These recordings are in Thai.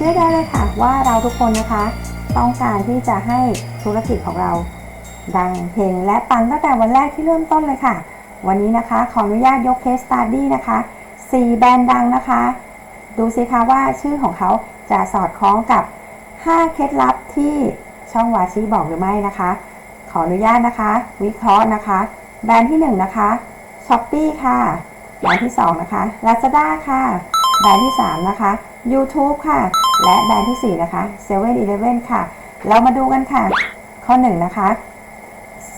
ชื่อได้เลยค่ะว่าเราทุกคนนะคะ ต้องการที่จะให้ธุรกิจของเรา ดังเฮงและปังตั้งแต่วันแรกที่เริ่มต้นเลยค่ะ วันนี้นะคะขออนุญาตยกเคสสต u ดี้นะคะ4แบรนด์ดังนะคะ ดูสิคะว่าชื่อของเขาจะสอดคล้องกับ 5 เคล็ดลับที่ช่องวาชีบอกหรือไม่นะคะ ขออนุญาตนะคะ วิเคราะห์นะคะ แบรนด์ที่ 1 นะคะ s h อ p e e ค่ะ แบรนด์ที่ 2 นะคะ Lazada ค่ะ แบรนด์ที่ 3 นะคะ YouTube ค่ะ และแบรนด์ทีสี่ 4 นะคะ7 e เ e ่ e อค่ะ เรามาดูกันค่ะ ข้อ 1 นะคะ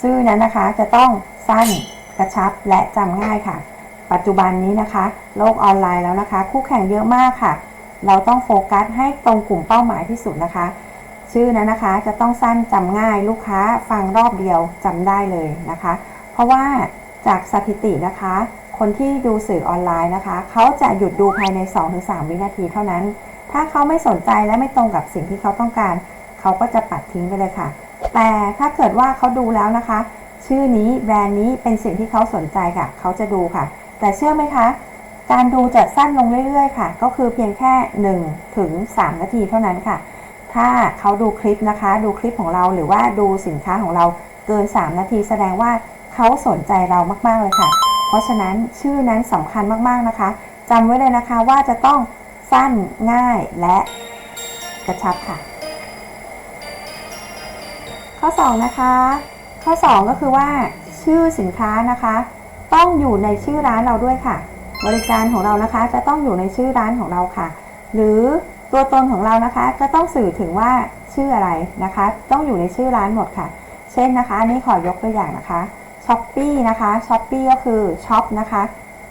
ชื่อนั้นนะคะจะต้องสั้นกระชับและจำง่ายค่ะ ปัจจุบันนี้นะคะ โลกออนไลน์แล้วนะคะ คู่แข่งเยอะมากค่ะ เราต้องโฟกัสให้ตรงกลุ่มเป้าหมายที่สุดนะคะ ชื่อนั้นนะคะจะต้องสั้นจำง่ายลูกค้าฟังรอบเดียวจำได้เลยนะคะ เพราะว่าจากสถิตินะคะ คนที่ดูสื่อออนไลน์นะคะ เขาจะหยุดดูภายใน 2-3 วินาทีเท่านั้น ถ้าเขาไม่สนใจและไม่ตรงกับสิ่งที่เขาต้องการ เขาก็จะปัดทิ้งไปเลยค่ะ แต่ถ้าเกิดว่าเขาดูแล้วนะคะ ชื่อนี้แบรนด์นี้เป็นสิ่งที่เขาสนใจค่ะ เขาจะดูค่ะ แต่เชื่อไหมคะ การดูจะสั้นลงเรื่อยๆ ค่ะ ก็คือเพียงแค่1ถึง3นาทีเท่านั้นค่ะ ถ้าเขาดูคลิปนะคะ ดูคลิปของเราหรือว่าดูสินค้าของเราเกิน 3 นาทีแสดงว่าเขาสนใจเรามากๆเลยค่ะ เพราะฉะนั้นชื่อนั้นสำคัญมากๆนะคะจำไว้เลยนะคะว่าจะต้อง สั้น ง่าย และกระชับค่ะ ข้อ 2 นะคะ ข้อ 2 ก็คือว่า ชื่อสินค้านะคะ ต้องอยู่ในชื่อร้านเราด้วยค่ะ บริการของเรานะคะจะต้องอยู่ในชื่อร้านของเราค่ะ หรือตัวตนของเรานะคะก็ต้องสื่อถึงว่าชื่ออะไรนะคะ ต้องอยู่ในชื่อร้านหมดค่ะ เช่นนะคะอันนี้ขอยกตัวอย่างนะคะช้อปปีนะคะช้อปปีก็คือช็อปนะคะ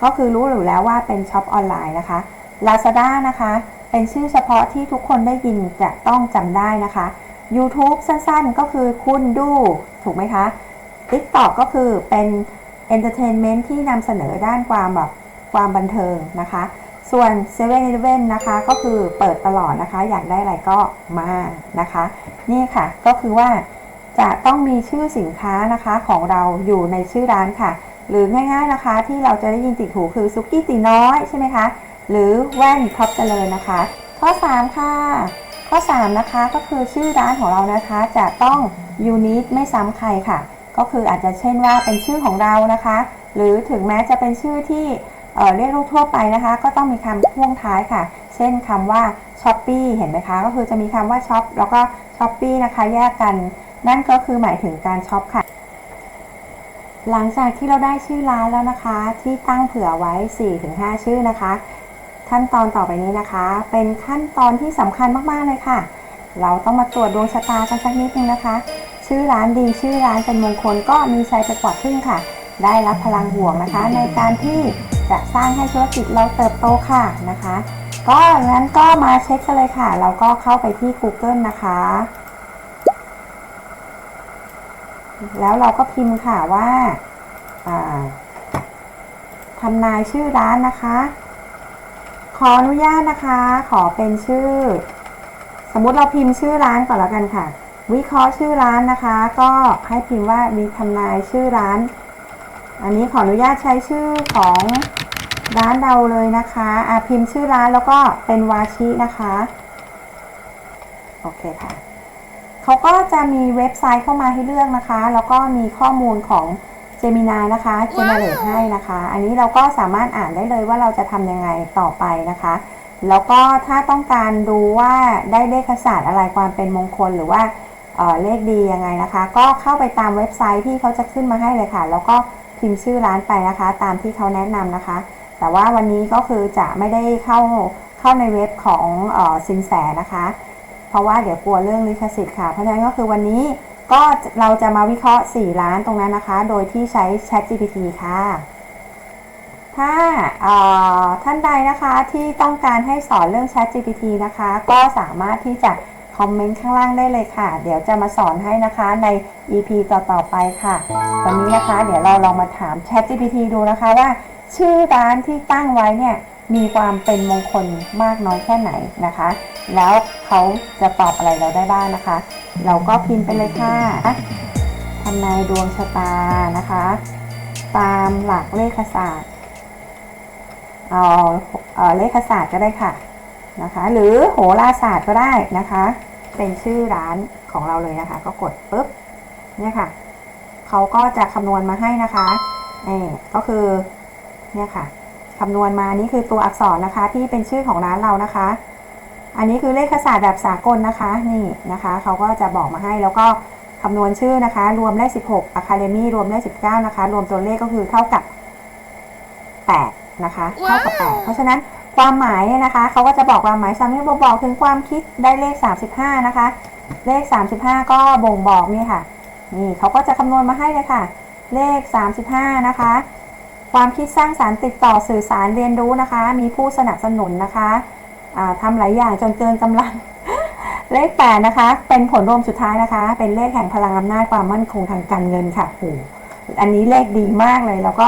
ก็คือรู้อยู่แล้วว่าเป็นช็อปออนไลน์นะคะ Lazada นะคะ เป็นชื่อเฉพาะที่ทุกคนได้ยินจะต้องจำได้นะคะ YouTube สั้นๆก็คือคุณดู ถูกไหมคะ TikTok ก็คือเป็น Entertainment ที่นำเสนอด้านความแบบความบันเทิงนะคะ ส่วน7 e เ e ่ e อนะคะก็คือเปิดตลอดนะคะ อยากได้อะไรก็มานะคะ นี่ค่ะก็คือว่าจะต้องมีชื่อสินค้านะคะของเราอยู่ในชื่อร้านค่ะ หรือง่ายๆนะคะที่เราจะได้ยินติดหูคือซุกี้ตีน้อยใช่ไหมคะ หรือแว่นท็อปเจริญนะคะ ข้อ 3 ค่ะ ข้อ 3 นะคะก็คือชื่อร้านของเรานะคะจะต้องยูนิคไม่ซ้ำใครค่ะ ก็คืออาจจะเช่นว่าเป็นชื่อของเรานะคะ หรือถึงแม้จะเป็นชื่อที่เเรียกลูกทั่วไปนะคะ ก็ต้องมีคำพ่วงท้ายค่ะ เช่นคำว่าช้อปปี้เห็นไหมคะ ก็คือจะมีคำว่าช็อปแล้วก็ช้อปปี้นะคะแยกกัน นั่นก็คือหมายถึงการช็อปค่ะ หลังจากที่เราได้ชื่อร้านแล้วนะคะ ที่ตั้งเผื่อไว้ 4-5 ชื่อนะคะ ขั้นตอนต่อไปนี้นะคะ เป็นขั้นตอนที่สำคัญมากๆเลยค่ะ เราต้องมาตรวจดวงชะตากันสักนิดนึงนะคะ ชื่อร้านดีชื่อร้านเป็นมงคลก็มีชัยไปกว่าครึ่งค่ะ ได้รับพลังบวกนะคะ ในการที่จะสร้างให้ธุรกิจเราเติบโตค่ะนะคะ ก็งั้นก็มาเช็คกันเลยค่ะ เราก็เข้าไปที่ Google นะคะ แล้วเราก็พิมพ์ค่ะว่าทำนายชื่อร้านนะคะ ขออนุญาตนะคะ ขอเป็นชื่อ สมมุติเราพิมพ์ชื่อร้านก่อนแล้วกันค่ะ วิเคราะห์ชื่อร้านนะคะ ก็ให้พิมพ์ว่ามีทำนายชื่อร้าน อันนี้ขออนุญาตใช้ชื่อของร้านเราเลยนะคะอะพิมพ์ชื่อร้านแล้วก็เป็นวาชินะคะ โอเคค่ะ เขาก็จะมีเว็บไซต์เข้ามาให้เลือกนะคะ แล้วก็มีข้อมูลของ Gemini นะคะ generate ให้นะคะ อันนี้เราก็สามารถอ่านได้เลยว่าเราจะทำยังไงต่อไปนะคะ แล้วก็ถ้าต้องการดูว่าได้เลขศาสตร์อะไรความเป็นมงคลหรือว่าเอ่อเลขดียังไงนะคะ ก็เข้าไปตามเว็บไซต์ที่เขาจะขึ้นมาให้เลยค่ะ แล้วก็พิมพ์ชื่อร้านไปนะคะ ตามที่เขาแนะนำนะคะ แต่ว่าวันนี้ก็คือจะไม่ได้เข้าเข้าในเว็บของเอ่อสินแสนะคะ เพราะว่าเดี๋ยวกลัวเรื่องลิขสิทธิ์ค่ะ เพราะฉะนั้นก็คือวันนี้ ก็เราจะมาวิเคราะห์ 4 ล้านตรงนั้นนะคะ โดยที่ใช้ Chat GPT ค่ะ ถ้าท่านใดนะคะที่ต้องการให้สอนเรื่อง Chat GPT นะคะ ก็สามารถที่จะคอมเมนต์ข้างล่างได้เลยค่ะ เดี๋ยวจะมาสอนให้นะคะใน EP ต่อๆไปค่ะ วันนี้นะคะ เดี๋ยวเราลองมาถาม Chat GPT ดูนะคะว่า ชื่อร้านที่ตั้งไว้เนี่ยมีความเป็นมงคลมากน้อยแค่ไหนนะคะ แล้วเขาจะตอบอะไรเราได้บ้างนะคะ เราก็พิมพ์ไปเลยค่ะทำนายดวงชะตานะคะ ตามหลักเลขศาสตร์เอาเอ่อเลขศาสตร์ก็ได้ค่ะนะคะ หรือโหราศาสตร์ก็ได้นะคะ เป็นชื่อร้านของเราเลยนะคะ ก็กดปุ๊บเนี่ยค่ะเขาก็จะคำนวณมาให้นะคะนี่ก็คือเนี่ยค่ะคำนวณมานี่คือตัวอักษรนะคะ ที่เป็นชื่อของร้านเรานะคะ อันนี้คือเลขศาสตร์แบบสากลนะคะนี่นะคะเขาก็จะบอกมาให้แล้วก็คำนวณชื่อนะคะ รวมเลข16 Academy รวมเลข19 นะคะ รวมตัวเลขก็คือเท่ากับ 8 นะคะ เท่ากับ 8 เพราะฉะนั้นความหมายเนี่ยนะคะเขาก็จะบอกความหมายซ้ำให้บอกถึงความคิดได้เลข 35 นะคะ เลข 35 ก็บ่งบอกนี่ค่ะ นี่เขาก็จะคำนวณมาให้เลยค่ะ เลข 35 นะคะ ความคิดสร้างสารรค์ติดต่อสื่อสารเรียนรู้นะคะ มีผู้สนับสนุนนะคะอ่า ทำหลายอย่างจนเกินกำลัง เลข8นะคะ เป็นผลรวมสุดท้ายนะคะ เป็นเลขแห่งพลังอำนาจความมั่นคงทางการเงินค่ะโอ้โหอันนี้เลขดีมากเลย แล้วก็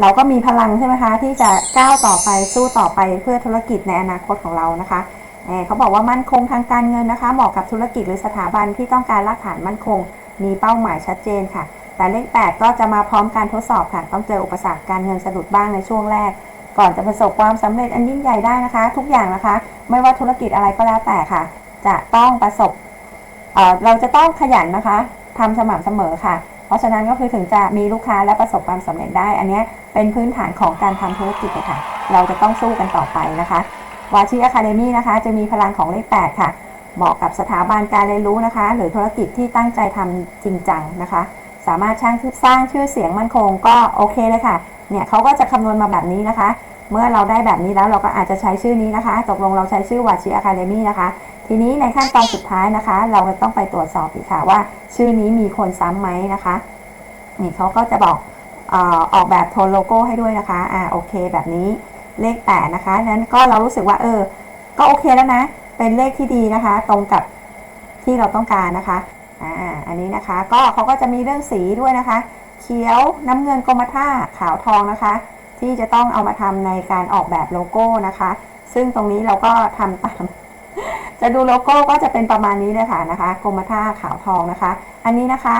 เราก็มีพลังใช่ไหมคะ ที่จะก้าวต่อไปสู้ต่อไปเพื่อธุรกิจในอนาคตของเรานะคะเเขาบอกว่ามั่นคงทางการเงินนะคะเหมาะกับธุรกิจหรือสถาบันที่ต้องการรากฐานมั่นคง มีเป้าหมายชัดเจนค่ะ แต่เลข 8 ก็จะมาพร้อมการทดสอบค่ะ ต้องเจออุปสรรคการเงินสะดุดบ้างในช่วงแรก ก่อนจะประสบความสำเร็จอันยิ่งใหญ่ได้นะคะ ทุกอย่างนะคะ ไม่ว่าธุรกิจอะไรก็แล้วแต่ค่ะ จะต้องประสบเเราจะต้องขยันนะคะทำสม่ำเสมอค่ะ เพราะฉะนั้นก็คือถึงจะมีลูกค้าและประสบความสำเร็จได้ อันนี้เป็นพื้นฐานของการทำธุรกิจค่ะ เราจะต้องสู้กันต่อไปนะคะวาชีอะคาเดมี่นะคะ จะมีพลังของเลข 8 ค่ะ เหมาะกับสถาบันการเรียนรู้นะคะ หรือธุรกิจที่ตั้งใจทำจริงจังนะคะ สามารถสร้างสร้างชื่อเสียงมั่นคงก็โอเคเลยค่ะ เนี่ยเขาก็จะคำนวณมาแบบนี้นะคะ เมื่อเราได้แบบนี้แล้วเราก็อาจจะใช้ชื่อนี้นะคะ ตกลงเราใช้ชื่อวาชีอะคาเดมี่นะคะ ทีนี้ในขั้นตอนสุดท้ายนะคะ เราจะต้องไปตรวจสอบอีกค่ะว่า ชื่อนี้มีคนซ้ำไหมนะคะ นี่เขาก็จะบอกออออกแบบโทนโลโก้ให้ด้วยนะคะ อ่าโอเคแบบนี้เลข8นะคะ นั้นก็เรารู้สึกว่าเออ ก็โอเคแล้วนะ เป็นเลขที่ดีนะคะ ตรงกับที่เราต้องการนะคะ อ่าอันนี้นะคะก็เขาก็จะมีเรื่องสีด้วยนะคะ เขียวน้ำเงินกรมท่าขาวทองนะคะ ที่จะต้องเอามาทำในการออกแบบโลโก้นะคะ ซึ่งตรงนี้เราก็ทำตามจะดูโลโก้ก็จะเป็นประมาณนี้เลยค่ะนะคะกรมท่าขาวทองนะคะ อันนี้นะคะ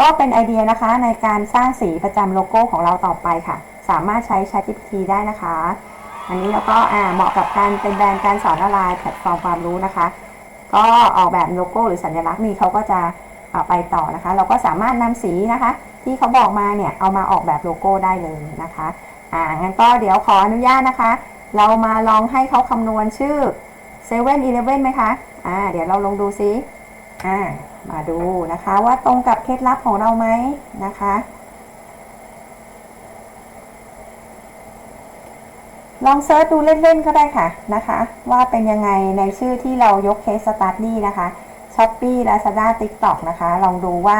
ก็เป็นไอเดียนะคะในการสร้างสีประจำโลโก้ของเราต่อไปค่ะ สามารถใช้ ChatGPT ได้นะคะ อันนี้แล้วก็เหมาะกับการเป็นแบรนด์การสอนออนไลน์แพลตฟอร์มความรู้นะคะ ก็ออกแบบโลโก้หรือสัญลักษณ์นี่เขาก็จะเอาไปต่อนะคะ เราก็สามารถนำสีนะคะ ที่เขาบอกมาเนี่ยเอามาออกแบบโลโก้ได้เลยนะคะอ่างั้นก็เดี๋ยวขออนุญาตนะคะ เรามาลองให้เขาคำนวณชื่อ7 e เ e ่ e อไหมคะอ่าเดี๋ยวเราลองดูซิอ่ามาดูนะคะว่าตรงกับเคล็ดลับของเราไหมนะคะ ล องเซิร์ชดูเล่นๆก็ได้ค่ะนะคะ ว่าเป็นยังไงในชื่อที่เรายกเคสสตาร์ทนี่นะคะช้อปปี้ Lazada TikTok นะคะ ลองดูว่า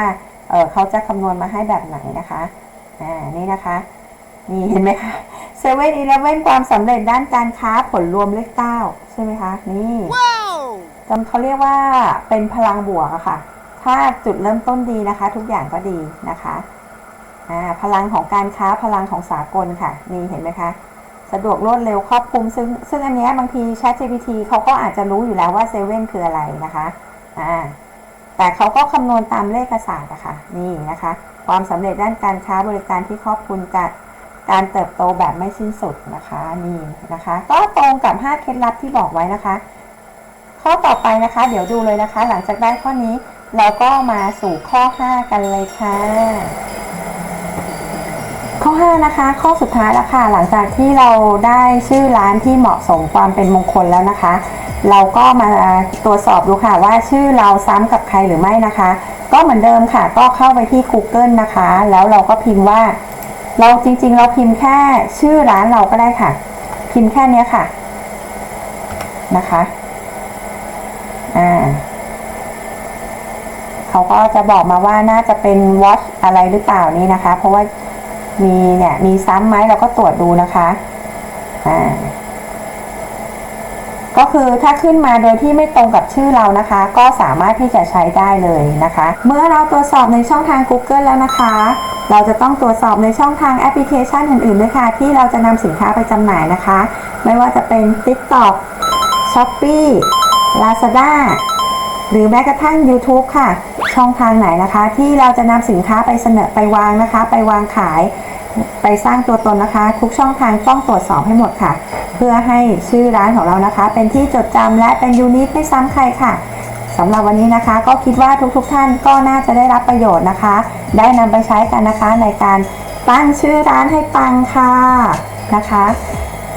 เออเขาจะคำนวณมาให้แบบไหนนะคะอ่านี่นะคะนี่เห็นไหมคะเซเว่นอีเลฟเว่นความสำเร็จด้านการค้าผลรวมเลขเก้าใช่ไหมคะ นี่จำเขาเรียกว่าเป็นพลังบวกอะค่ะ ถ้าจุดเริ่มต้นดีนะคะ ทุกอย่างก็ดีนะคะอ่าพลังของการค้าพลังของสากลค่ะ นี่เห็นไหมคะ สะดวกรวดเร็วครอบคลุม ซึ่งซึ่งอันนี้บางที ChatGPT เขาก็อาจจะรู้อยู่แล้วว่าเซเว่นคืออะไรนะคะอ่าแต่เขาก็คำนวณตามเลขศาสตร์อะค่ะนี่นะคะ ความสำเร็จด้านการค้าบริการที่ครอบคลุมกับการเติบโตแบบไม่สิ้นสุดนะคะนี่นะคะ ก็ตรงกับ 5 เคล็ดลับที่บอกไว้นะคะ ข้อต่อไปนะคะ เดี๋ยวดูเลยนะคะ หลังจากได้ข้อนี้เราก็มาสู่ข้อ 5 กันเลยค่ะ ข้อ 5 นะคะ ข้อสุดท้ายแล้วค่ะ หลังจากที่เราได้ชื่อร้านที่เหมาะสมความเป็นมงคลแล้วนะคะ เราก็มาตรวจสอบดูค่ะว่าชื่อเราซ้ำกับใครหรือไม่นะคะ ก็เหมือนเดิมค่ะ ก็เข้าไปที่ Google นะคะ แล้วเราก็พิมพ์ว่า เราจริงๆ เราพิมพ์แค่ชื่อร้านเราก็ได้ค่ะ พิมพ์แค่นี้ค่ะนะคะอ่าเขาก็จะบอกมาว่าน่าจะเป็น watch อะไรหรือเปล่านี่นะคะ เพราะว่า มีเนี่ยมีซ้ำไหมเราก็ตรวจดูนะคะอ่าก็คือถ้าขึ้นมาโดยที่ไม่ตรงกับชื่อเรานะคะ ก็สามารถที่จะใช้ได้เลยนะคะ เมื่อเราตรวจสอบในช่องทาง Google แล้วนะคะ เราจะต้องตรวจสอบในช่องทางแอปพลิเคชันอื่นๆด้วยค่ะที่เราจะนำสินค้าไปจำหน่ายนะคะ ไม่ว่าจะเป็น TikTok Shopee Lazada หรือแม้กระทั่ง YouTube ค่ะ ช่องทางไหนนะคะ ที่เราจะนำสินค้าไปเสนอไปวางนะคะ ไปวางขาย ไปสร้างตัวตนนะคะ ทุกช่องทางต้องตรวจสอบให้หมดค่ะ เพื่อให้ชื่อร้านของเรานะคะ เป็นที่จดจำและเป็นยูนิคไม่ซ้ำใครค่ะสำหรับวันนี้นะคะ ก็คิดว่าทุกๆทท่านก็น่าจะได้รับประโยชน์นะคะ ได้นำไปใช้กันนะคะในการตั้งชื่อร้านให้ปังค่ะนะคะ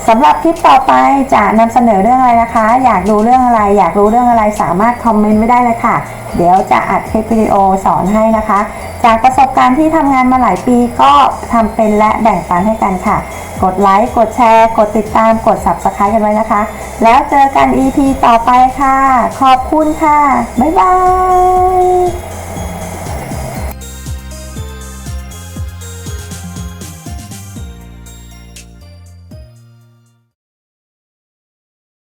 สำหรับคลิปต่อไปจะนำเสนอเรื่องอะไรนะคะ อยากดูเรื่องอะไร อยากรู้เรื่องอะไรสามารถคอมเมนต์ไว้ได้เลยค่ะ เดี๋ยวจะอัดคลิปวิดีโอสอนให้นะคะ จากประสบการณ์ที่ทำงานมาหลายปีก็ทำเป็นและแบ่งปันให้กันค่ะ กดไลค์ กดแชร์ กดติดตาม กด subscribe กันไว้นะคะ แล้วเจอกัน EP ต่อไปค่ะ ขอบคุณค่ะ บ๊ายบาย